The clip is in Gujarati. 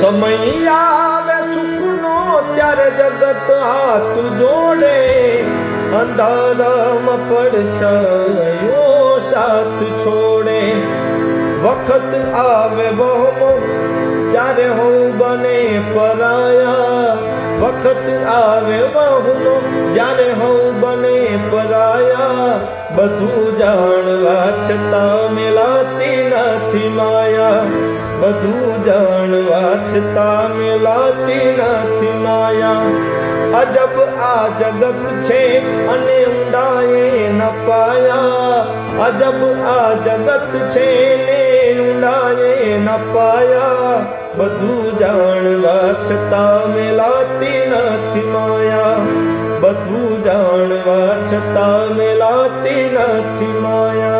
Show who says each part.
Speaker 1: સમય આવે સુખનો ત્યારે જગત હાથ જોડે, અંધારામાં પડછાયો સાથ છોડે. વખત આવે વહમો ત્યારે હું બને પરાયા? વખત આવે વહમો જ્યારે હું બને પરાયા? બધું જાણવા છતાં મેલાતી નથી માયા. બધું જાણવા છતાં મેલાતી નથી માયા. અજબ આ જગત છે અને ઊંડાએ ન પાયા. અજબ આ જગત છે ને ઊંડાએ ન પાયા. બધું જાણવા છતાં મેલાતી નથી માયા. બધું જાણવા છતાં મેલાતી નથી માયા.